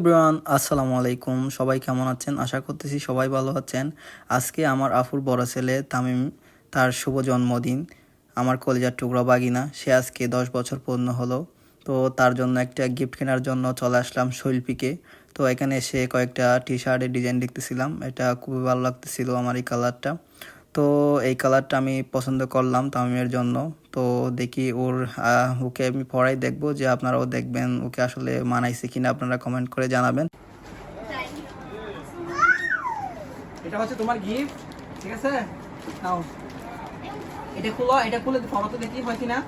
everyone, আসসালামু আলাইকুম। সবাই কেমন আছেন? আশা করতেছি সবাই ভালো আছেন। আজকে আমার আফুর বড় ছেলে তামিম, তার শুভ জন্মদিন। আমার কলেজার টুকরা বাগিনা, সে আজকে দশ বছর পূর্ণ হলো। তো তার জন্য একটা গিফট কেনার জন্য চলে আসলাম শৈল্পীকে। তো এখানে এসে কয়েকটা টি শার্টের ডিজাইন দেখতেছিলাম। এটা খুবই ভালো লাগতেছিল আমার এই কালারটা তো এই কালারটা আমি পছন্দ করলাম তামিমের জন্য। তো দেখি ওর ওকে আমি পড়াই দেখব যে আপনারাও দেখবেন ওকে আসলে মানাইছে কিনা আপনারা কমেন্ট করে জানাবেন। এটা হচ্ছে তোমার গিফট ঠিক আছে? নাও। এটা খুলো, এটা খুলে দেখি হয় কিনা।